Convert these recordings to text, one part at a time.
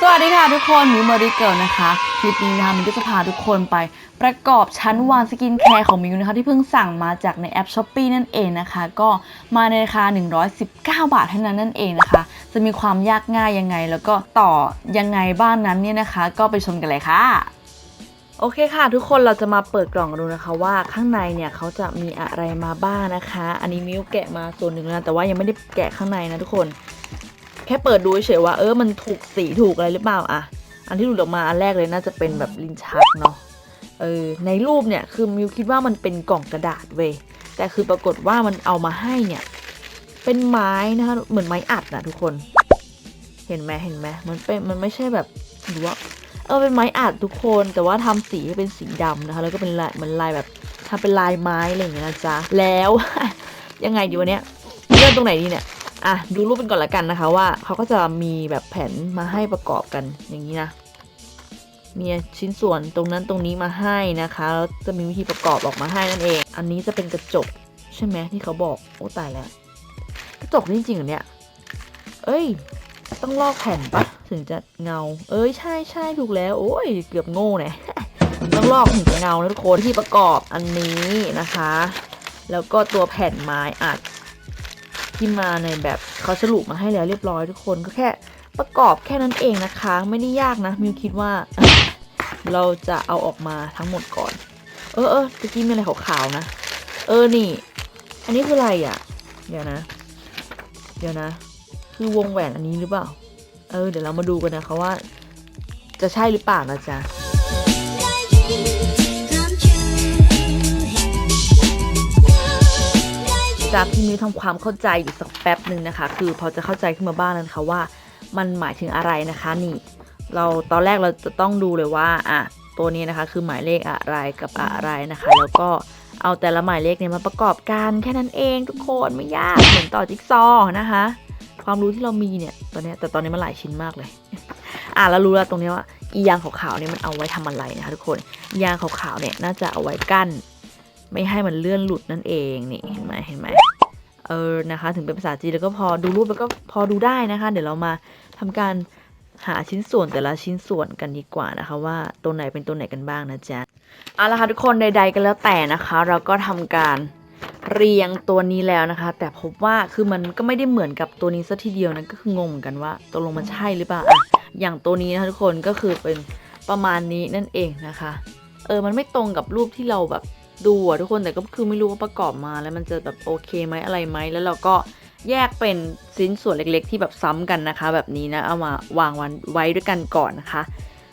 สวัสดีค่ะทุกคนมิวเมอริเกิลนะคะ คลิปนี้นะคะมิวก็จะพาทุกคนไปประกอบชั้นวางสกินแคร์ของมิวนะคะ ที่เพิ่งสั่งมาจากในแอป s h อ p e e นั่นเองนะคะ ก็มาในราคา 119 บาทเท่านั้นนั่นเองนะคะ จะมีความยากง่ายยังไง แล้วก็ต่อยังไงบ้างนั้นเนี่ยนะคะ ก็ไปชมกันเลยค่ะโอเคค่ะทุกคนเราจะมาเปิดกล่องดูนะคะว่าข้างในเนี่ยเขาจะมีอะไรมาบ้างนะคะ อันนี้มิวแกะมาส่วนหนึ่งแล้วแต่ว่ายังไม่ได้แกะข้างในนะทุกคน แค่เปิดดูเฉยว่าเออมันถูกสีถูกอะไรหรือเปล่าอะอันที่หลุดออกมาอันแรกเลยน่าจะเป็นแบบลิ้นชักเนาะเออในรูปเนี่ยคือมิวคิดว่ามันเป็นกล่องกระดาษเว้ยแต่คือปรากฏว่ามันเอามาให้เนี่ยเป็นไม้นะคะเหมือนไม้อัดนะทุกคน เห็นไหมเห็นไหมมันเป็นมันไม่ใช่แบบหรือว่าเออเป็นไม้อัดทุกคนแต่ว่าทำสีให้เป็นสีดำนะคะ แล้วก็เป็นลายเหมือนลายแบบทำเป็นลายไม้อะไรอย่างเงี้ยนะจ๊ะแล้วยังไงดีวันเนี้ยเริ่มตรงไหนดีเนี่ย อะดูรูปเป็นก่อนละกันนะคะว่าเขาก็จะมีแบบแผ่นมาให้ประกอบกันอย่างนี้นะมีชิ้นส่วนตรงนั้นตรงนี้มาให้นะคะแล้วจะมีวิธีประกอบออกมาให้นั่นเอง อันนี้จะเป็นกระจกใช่ไหมที่เขาบอกโอ้ตายแล้ว กระจกนี่จริงเหรอเนี่ย เอ้ย ต้องลอกแผ่นปะถึงจะเงา เอ้ยใช่ใช่ถูกแล้ว โอ้ยเกือบโง่เนี่ยต้องลอกถึงจะเงานะทุกคนที่ประกอบอันนี้นะคะ แล้วก็ตัวแผ่นไม้อัด ที่มาในแบบเขาสรุปมาให้แล้วเรียบร้อยทุกคนก็แค่ประกอบแค่นั้นเองนะคะ ไม่ได้ยากนะมิวคิดว่า เราจะเอาออกมาทั้งหมดก่อน เออเออตะกี้มีอะไรขาวๆนะ เออนี่ อันนี้คืออะไรอะ เดี๋ยวนะ เดี๋ยวนะ คือวงแหวนอันนี้หรือเปล่า เออ เดี๋ยวเรามาดูกันนะคะว่า จะใช่หรือเปล่านะจ๊ะ จากที่มิวทำความเข้าใจอยู่สักแป๊บหนึ่งนะคะ คือพอจะเข้าใจขึ้นมาบ้างแล้วนะคะว่า มันหมายถึงอะไรนะคะนี่ เราตอนแรกเราจะต้องดูเลยว่าอะตัวนี้นะคะคือหมายเลขอะไรกับอะไรนะคะ แล้วก็เอาแต่ละหมายเลขเนี่ยมาประกอบกันแค่นั้นเองทุกคนไม่ยากเหมือนต่อจิ๊กซอว์นะคะ ความรู้ที่เรามีเนี่ยตอนนี้แต่ตอนนี้มันหลายชิ้นมากเลย อะเรารู้แล้วตรงนี้ว่าอียางขาวๆเนี่ยมันเอาไว้ทำอะไรนะคะทุกคนยางขาวๆเนี่ยน่าจะเอาไว้กั้น ไม่ให้มันเลื่อนหลุดนั่นเองนี่เห็นไหมเห็นไหมเออนะคะถึงเป็นภาษาจีนแล้วก็พอดูรูปแล้วก็พอดูได้นะคะ เดี๋ยวเรามาทำการหาชิ้นส่วนแต่ละชิ้นส่วนกันดีกว่านะคะ ว่าตัวไหนเป็นตัวไหนกันบ้างนะจ๊ะเอาละค่ะทุกคนใด ๆกันแล้วแต่นะคะ เราก็ทำการเรียงตัวนี้แล้วนะคะ แต่พบว่าคือมันก็ไม่ได้เหมือนกับตัวนี้ซะทีเดียวนะก็คืองงเหมือนกันว่าตกลงมันใช่หรือเปล่าอะอย่างตัวนี้นะคะทุกคนก็คือเป็นประมาณนี้นั่นเองนะคะ เออมันไม่ตรงกับรูปที่เราแบบ ดูอะทุกคนแต่ก็คือไม่รู้ว่าประกอบมาแล้วมันจะแบบโอเคไหมอะไรไหมแล้วเราก็แยกเป็นชิ้นส่วนเล็กๆ ที่แบบซ้ำกันนะคะ แบบนี้นะเอามาวางวันไว้ด้วยกันก่อนนะคะ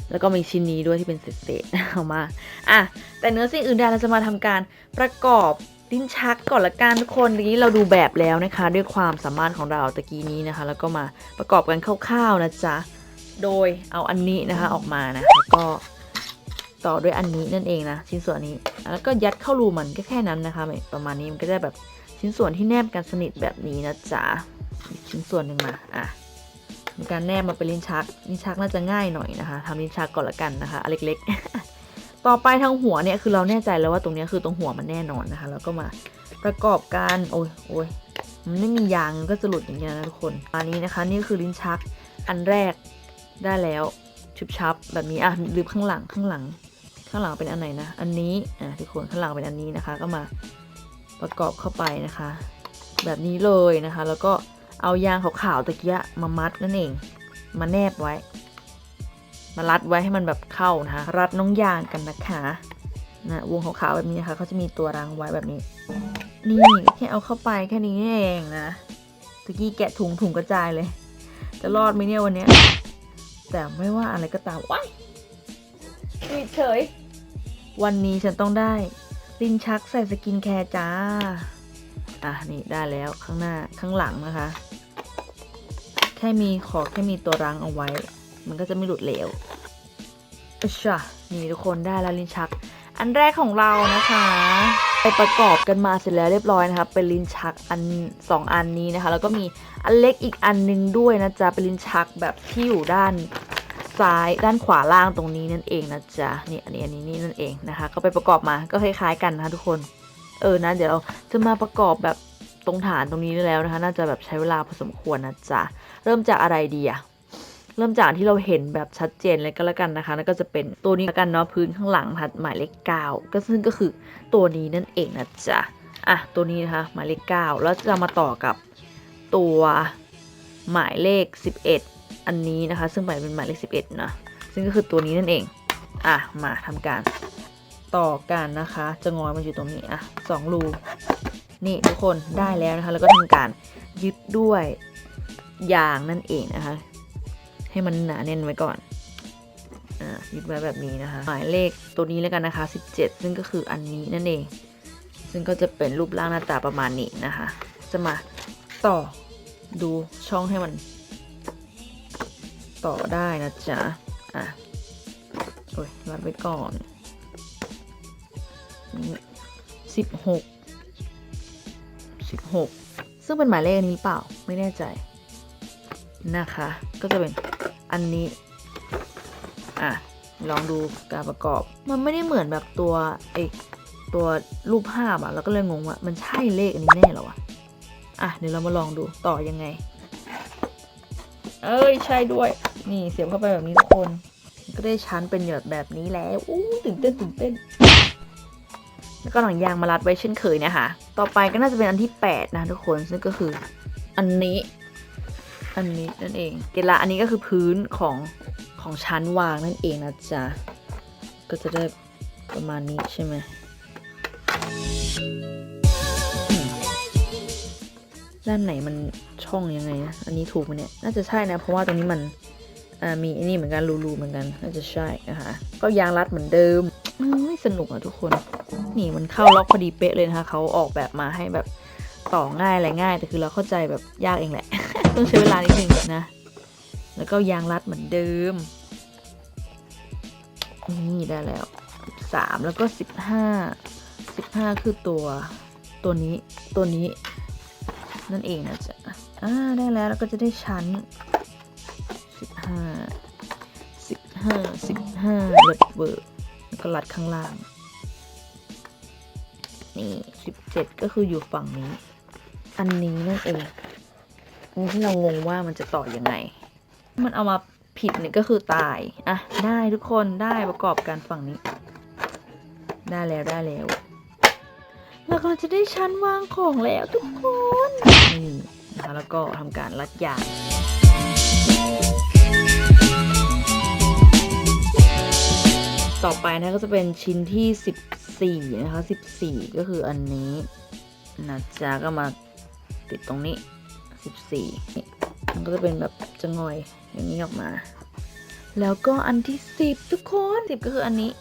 แล้วก็มีชิ้นนี้ด้วยที่เป็นเศษๆเอามาอะแต่เนื้อสิ่งอื่นใดเราจะมาทำการประกอบลิ้นชักก่อนละกันทุกคนทีนี้เราดูแบบแล้วนะคะ ด้วยความสามารถของเราตะกี้นี้นะคะ แล้วก็มาประกอบกันคร่าวๆนะจ๊ะโดยเอาอันนี้นะคะออกมานะแล้วก็ ต่อด้วยอันนี้นั่นเองนะชิ้นส่วนนี้ แล้วก็ยัดเข้ารูมันก็แค่นั้นนะคะ ประมาณนี้มันก็ได้แบบชิ้นส่วนที่แนบกันสนิทแบบนี้นะจ๊ะชิ้นส่วนหนึ่งมาอะมีการแนบมาเป็นลิ้นชักลิ้นชักน่าจะง่ายหน่อยนะคะทำลิ้นชักก่อนละกันนะคะเล็กๆ ต่อไปทางหัวเนี่ยคือเราแน่ใจแล้วว่าตรงนี้คือตรงหัวมันแน่นอนนะคะ แล้วก็มาประกอบกันโอ้ยโอ้ยมันไม่มียางก็จะหลุดอย่างเงี้ยนะทุกคนอันนี้นะคะ นี่คือลิ้นชักอันแรกได้แล้วชุบชับแบบนี้อะลืมข้างหลังข้างหลัง ข้างหลังเป็นอันไหนนะ อันนี้อะทุกคนข้างหลังเป็นอันนี้นะคะ ก็มาประกอบเข้าไปนะคะ แบบนี้เลยนะคะ แล้วก็เอายางขาวๆตะกียะมามัดนั่นเอง มาแนบไว้ มารัดไว้ให้มันแบบเข้านะคะ รัดน้องยางกันนะคะนะวงขาวๆแบบนี้นะคะเขาจะมีตัวรังไว้แบบนี้ นี่แค่เอาเข้าไปแค่นี้เองนะตะกี้แกะถุงถุงกระจายเลย จะรอดไหมเนี่ยวันนี้แต่ไม่ว่าอะไรก็ตามว้ายเฉย วันนี้ฉันต้องได้ ลิ้นชักใส่สกินแคร์จ้า อะ นี่ได้แล้วข้างหน้าข้างหลังนะคะ แค่มีขอแค่มีตัวรังเอาไว้ มันก็จะไม่หลุดเหลวอุชะนี่ทุกคนได้แล้วลิ้นชัก อันแรกของเรานะคะไปประกอบกันมาเสร็จแล้วเรียบร้อยนะคะเป็นลิ้นชักอันสองอันนี้นะคะ แล้วก็มีอันเล็กอีกอันหนึงด้วยนะจ๊ะเป็นลิ้นชักแบบที่อยู่ด้าน ซ้ายด้านขวาล่างตรงนี้นั่นเองนะจ๊ะนี่อันนี้อันนี้นี่นั่นเองนะคะ ก็ไปประกอบมาก็คล้ายๆกันนะคะทุกคนเออนะเดี๋ยวเราจะมาประกอบแบบตรงฐานตรงนี้แล้วนะคะ น่าจะแบบใช้เวลาพอสมควรนะจ๊ะเริ่มจากอะไรดีอะเริ่มจากที่เราเห็นแบบชัดเจนเลยก็แล้วกันนะคะนั่นก็จะเป็นตัวนี้แล้วกันเนาะพื้นข้างหลังนะคะหมายเลขเก้าก็ซึ่งก็คือตัวนี้นั่นเองนะจ๊ะอะตัวนี้นะคะหมายเลขเก้าแล้วจะมาต่อกับตัวหมายเลข 11 อันนี้นะคะ ซึ่งหมายเป็นหมายเลข11นะ ซึ่งก็คือตัวนี้นั่นเอง อะ มาทำการต่อกันนะคะ จะงอยมันอยู่ตรงนี้อะสองรูนี่ทุกคนได้แล้วนะคะ แล้วก็ทำการยึดด้วยยางนั่นเองนะคะ ให้มันหนาแน่นไว้ก่อนอ่ายึดไว้แบบนี้นะคะ หมายเลขตัวนี้แล้วกันนะคะ 17 ซึ่งก็คืออันนี้นั่นเอง ซึ่งก็จะเป็นรูปร่างหน้าตาประมาณนี้นะคะ จะมาต่อดูช่องให้มัน ต่อได้นะจ๊ะ อะ โอ้ยรัดไว้ก่อนสิบหกสิบหกซึ่งเป็นหมายเลขอันนี้หรือเปล่าไม่แน่ใจ นะคะ ก็จะเป็นอันนี้ อะ ลองดูการประกอบ มันไม่ได้เหมือนแบบตัวไอตัวรูปภาพอะแล้วก็เลยงงว่า มันใช่เลขอันนี้แน่หรอวะ อะ เดี๋ยวเรามาลองดูต่อยังไง เอ้ยใช่ด้วย นี่เสียบเข้าไปแบบนี้ทุกคน ก็ได้ชั้นเป็นแบบแบบนี้แล้วอู้ตื่นเต้นตื่นเต้น แล้วก็หนังยางมารัดไว้เช่นเคยเนะคะ ต่อไปก็น่าจะเป็นอันที่ 8 นะทุกคน ซึ่งก็คืออันนี้ อันนี้นั่นเอง เกละอันนี้ก็คือพื้นของของชั้นวางนั่นเองนะจ๊ะ ก็จะได้ประมาณนี้ใช่ไหมด้านไหนมัน ช่องยังไงนะ อันนี้ถูกไหมเนี่ย น่าจะใช่นะ เพราะว่าตรงนี้มันมีอันนี้เหมือนกันรูๆเหมือนกัน น่าจะใช่นะคะก็ยางรัดเหมือนเดิมไม่สนุกอะทุกคน นี่มันเข้าล็อกพอดีเป๊ะเลยนะคะเขาออกแบบมาให้แบบต่อง่ายอะไรง่าย แต่คือเราเข้าใจแบบยากเองแหละ ต้องใช้เวลานิดนึงนะ แล้วก็ยางรัดเหมือนเดิม นี่ได้แล้วสามแล้วก็สิบห้าสิบห้าคือตัวตัวนี้ตัวนี้นั่นเองนะจ๊ะ อ่าได้แล้วแล้วก็จะได้ชั้นสิบห้าสิบห้าสิบห้าเบิดเบิร์แล้วก็รัดข้างล่าง นี่สิบเจ็ดก็คืออยู่ฝั่งนี้ อันนี้นั่นเองอันนี้ที่เรางงว่ามันจะต่อยังไง มันเอามาผิดเนี่ยก็คือตาย อะ ได้ทุกคนได้ประกอบกันฝั่งนี้ ได้แล้วได้แล้วแล้วก็จะได้ชั้นวางของแล้วทุกคนนี่ นะคะ แล้วก็ทำการรัดยางต่อไปนะก็จะเป็นชิ้นที่ 14 นะคะ 14 ก็คืออันนี้นะจ๊ะก็มาติดตรงนี้ 14นี่มันก็จะเป็นแบบจะงอยอย่างนี้ออกมา แล้วก็อันที่ 10 ทุกคน 10 ก็คืออันนี้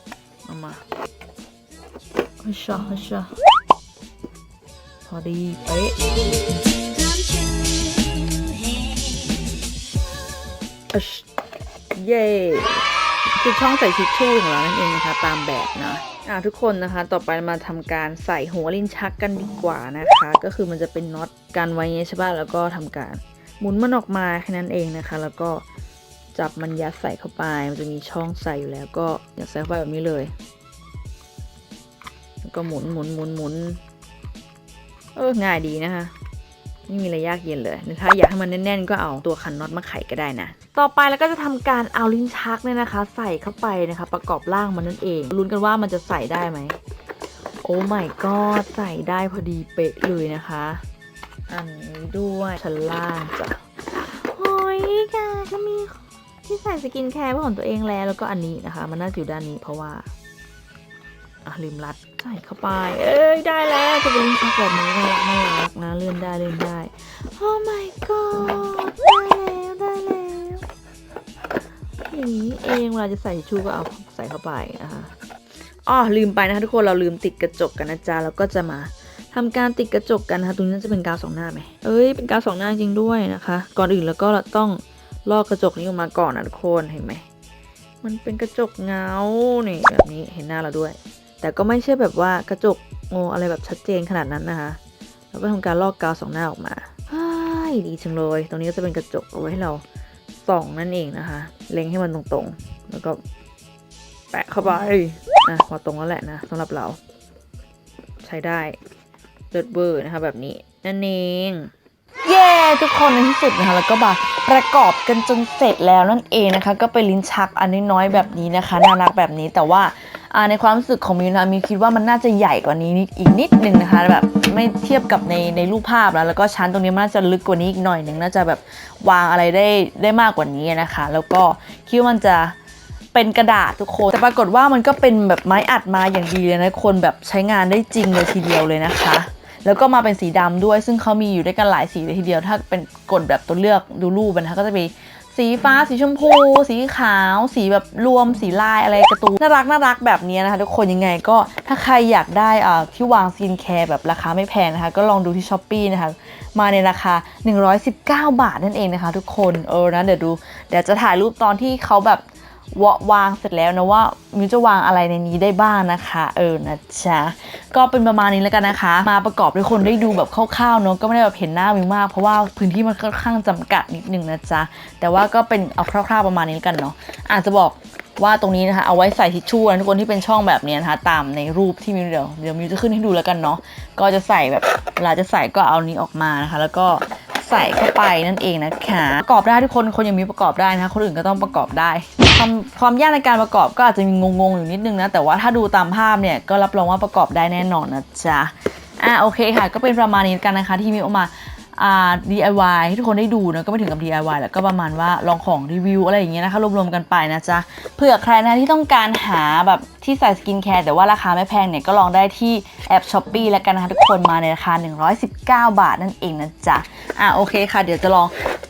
เอามาฮัชชาฮัชชาพอดีเป๊ะ เย้คือช่องใส่ทิชชู่ของเรานั่นเองนะคะ ตามแบบนะอ่าทุกคนนะคะต่อไปมาทำการใส่หัวลิ้นชักกันดีกว่านะคะ ก็คือมันจะเป็นน็อตกันไว้ใช่ป่ะแล้วก็ทำการหมุนมันออกมาแค่นั้นเองนะคะ แล้วก็จับมันยัดใส่เข้าไป มันจะมีช่องใส่อยู่แล้วก็ยัดใส่เข้าไปแบบนี้เลย แล้วก็หมุนหมุนหมุนหมุนเออง่ายดีนะคะ ไม่มีอะไรยากเย็นเลยหรือถ้าอยากให้มันแน่นๆ ก็เอาตัวคันน็อตมาไขก็ได้นะ ต่อไปแล้วก็จะทำการเอาลิ้นชักเนี่ยนะคะ ใส่เข้าไปนะคะ ประกอบร่างมันนั่นเองลุ้นกันว่ามันจะใส่ได้ไหมโอ้ my god ใส่ได้พอดีเป๊ะเลยนะคะ อันนี้ด้วยชั้นล่างจ้ะโอ้ยแกก็มีที่ใส่สกินแคร์เป็นของตัวเองแล้วแล้วก็อันนี้นะคะ มันน่าจะอยู่ด้านนี้เพราะว่า อะลืมรัดใส่เข้าไป เอ้ยได้แล้วจะเป็นลิ้นชักแบบนี้น่ารักน่ารักนะเลื่อนได้เลื่อนได้ โอ้ my god ได้แล้วได้แล้วอย่างนี้เองเวลาจะใส่ชูก็เอาใส่เข้าไปนะคะอ๋อลืมไปนะคะทุกคนเราลืมติดกระจกกันนะจ๊ะแล้วก็จะมาทำการติดกระจกกันนะคะตรงนี้จะเป็นกาวสองหน้าไหมเอ้ยเป็นกาวสองหน้าจริงด้วยนะคะ ก่อนอื่นแล้วก็ต้องลอกกระจกนี้ออกมาก่อนนะทุกคนเห็นไหมมันเป็นกระจกเงานี่แบบนี้เห็นหน้าเราด้วย แต่ก็ไม่ใช่แบบว่ากระจกโงอะไรแบบชัดเจนขนาดนั้นนะคะแล้วก็ทำการลอกกาวสองหน้าออกมาดีจังเลย ตรงนี้ก็จะเป็นกระจกเอาไว้ให้เราส่องนั่นเองนะคะ เล็งให้มันตรงๆ แล้วก็แปะเข้าไปนะพอตรงแล้วแหละนะสำหรับเรา ใช้ได้เลิศเบอร์นะคะแบบนี้นั่นเองเย้ทุกคนในที่สุดนะคะแล้วก็มาประกอบกันจนเสร็จแล้วนั่นเองนะคะ ก็เป็นลิ้นชักอันน้อยๆแบบนี้นะคะ น่ารักแบบนี้แต่ว่า ในความรู้สึกของมิวนะมิวคิดว่ามันน่าจะใหญ่กว่านี้นิดอีกนิดนึงนะคะแบบไม่เทียบกับในในรูปภาพแล้วแล้วก็ชั้นตรงนี้มันน่าจะลึกกว่านี้อีกหน่อยหนึ่งน่าจะแบบวางอะไรได้ได้มากกว่านี้นะคะ แล้วก็คิดว่ามันจะเป็นกระดาษทุกคน แต่ปรากฏว่ามันก็เป็นแบบไม้อัดมาอย่างดีเลยนะคนแบบใช้งานได้จริงเลยทีเดียวเลยนะคะ แล้วก็มาเป็นสีดำด้วย ซึ่งเขามีอยู่ด้วยกันหลายสีเลยทีเดียว ถ้าเป็นกดแบบตัวเลือกดูรูปนะคะก็จะมี สีฟ้าสีชมพู สีขาว สีแบบรวมสีลายอะไรกระตูนน่ารักน่ารักแบบนี้นะคะ ทุกคนยังไงก็ถ้าใครอยากได้อ่าที่วางสกินแคร์แบบราคาไม่แพงนะคะ ก็ลองดูที่ช้อปปีนะคะ มาในราคา 119 บาทนั่นเองนะคะ ทุกคนเออนะเดี๋ยวดู เดี๋ยวจะถ่ายรูปตอนที่เขาแบบ ววางเสร็จแล้วนะว่ามิวจะวางอะไรในนี้ได้บ้างนะคะ เออนะจ๊ะก็เป็นประมาณนี้แล้วกันนะคะ มาประกอบด้วยคนได้ดูแบบคร่าวๆเนอะก็ไม่ได้แบบเห็นหน้ามิวมากเพราะว่าพื้นที่มันค่อนข้างจำกัดนิดนึงนะจ๊ะแต่ว่าก็เป็นเอาคร่าวๆประมาณนี้แล้วกันเนาะอาจจะบอกว่าตรงนี้นะคะเอาไว้ใส่ทิชชู่นะทุกคนที่เป็นช่องแบบนี้นะคะตามในรูปที่มิวเดี๋ยวเดี๋ยวมิวจะขึ้นให้ดูแล้วกันเนาะก็จะใส่แบบเวลาจะใส่ก็เอานี้ออกมานะคะ แล้วก็ ใส่เข้าไปนั่นเองนะคะประกอบได้ทุกคนคนยังมีประกอบได้นะคะคนอื่นก็ต้องประกอบได้ ความความยากในการประกอบก็อาจจะมีงงๆอยู่นิดนึงนะแต่ว่าถ้าดูตามภาพเนี่ยก็รับรองว่าประกอบได้แน่นอนนะจ๊ะอะโอเคค่ะ ก็เป็นประมาณนี้กันนะคะที่มีออกมาอ่า DIY ให้ทุกคนได้ดูนะก็ไม่ถึงกับ DIY แล้วก็ประมาณว่าลองของรีวิวอะไรอย่างเงี้ยนะคะรวมๆกันไปนะจ๊ะเผื่อใครนะที่ต้องการหาแบบที่ใส่สกินแคร์แต่ว่าราคาไม่แพงเนี่ยก็ลองได้ที่แอปช้อปปีแล้วกันนะคะทุกคนมาในราคา 119 บาทนั่นเองนะจ๊ะอะโอเคค่ะ เดี๋ยวจะลอง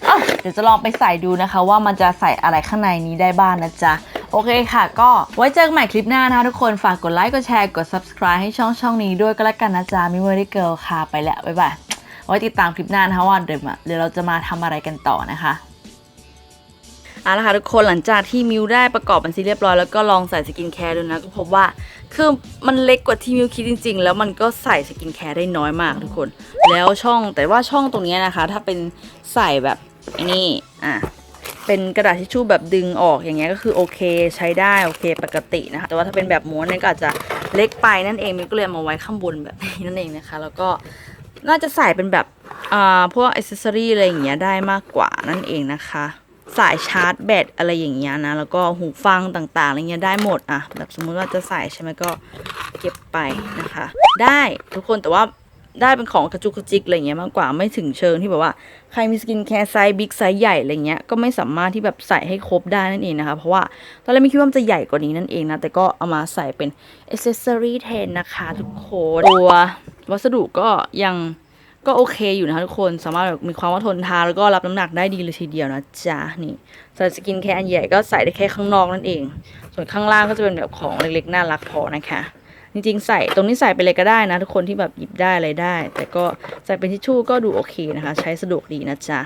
อเดี๋ยวจะลองไปใส่ดูนะคะ ว่ามันจะใส่อะไรข้างในนี้ได้บ้างนะจ๊ะโอเคค่ะ ก็ไว้เจอกันใหม่คลิปหน้านะคะทุกคนฝากกดไลค์กดแชร์กด subscribe ให้ช่องช่องนี้ด้วยก็แล้วกันนะจ๊ะมิวเวอร์เกิลค่ะไปแล้วบ๊ายบาย ไว้ติดตามคลิปหน้านะคะว่าเดี๋ยวเดี๋ยวเราจะมาทำอะไรกันต่อนะคะเอาละค่ะทุกคนหลังจากที่มิวได้ประกอบเป็นซีเรียบร้อยแล้วก็ลองใส่สกินแคร์ดูนะก็พบว่าคือมันเล็กกว่าที่มิวคิดจริง ๆ แล้วมันก็ใส่สกินแคร์ได้น้อยมากทุกคน แล้วช่องแต่ว่าช่องตรงนี้นะคะ ถ้าเป็นใส่แบบนี่อะเป็นกระดาษทิชชู่แบบดึงออกอย่างเงี้ยก็คือโอเคใช้ได้โอเคปกตินะคะแต่ว่าถ้าเป็นแบบม้วนเนี่ยก็อาจจะเล็กไปนั่นเองมินก็เลยมาไว้ข้างบนแบบนี้นั่นเองนะคะ แล้วก็ น่าจะใส่เป็นแบบอ่าพวกอิสซอรี่อะไรอย่างเงี้ยได้มากกว่านั่นเองนะคะ สายชาร์จแบตอะไรอย่างเงี้ยนะ แล้วก็หูฟังต่างๆอะไรเงี้ยได้หมดอะแบบสมมุติว่าจะใส่ใช่ไหมก็เก็บไปนะคะ ได้ทุกคนแต่ว่า ได้เป็นของกระจุกกระจิกอะไรเงี้ยมากกว่าไม่ถึงเชิงที่แบบว่าใครมีสกินแคร์ไซส์บิ๊กไซส์ใหญ่อะไรเงี้ยก็ไม่สามารถที่แบบใส่ให้ครบได้นั่นเองนะคะ เพราะว่าตอนแรกไม่คิดว่ามันจะใหญ่กว่านี้นั่นเองนะ แต่ก็เอามาใส่เป็นอ c เซอรี่แทนนะคะทุกคนตัววัสดุก็ยังก็โอเคอยู่นะคะทุกคนสามารถแบบมีความว่าทนทานแล้วก็รับน้ำหนักได้ดีเลยทีเดียวนะจ๊ะนี่ใส่สกินแคร์อันใหญ่ก็ใส่ได้แค่ข้างนอกนั่นเอง ส่วนข้างล่างก็จะเป็นแบบของเล็กๆน่ารักพอนะคะ จริงๆ ใส่ตรงนี้ใส่ไปเลยก็ได้นะ ทุกคนที่แบบหยิบได้อะไรได้ แต่ก็ใส่เป็นทิชชู่ก็ดูโอเคนะคะ ใช้สะดวกดีนะจ๊ะ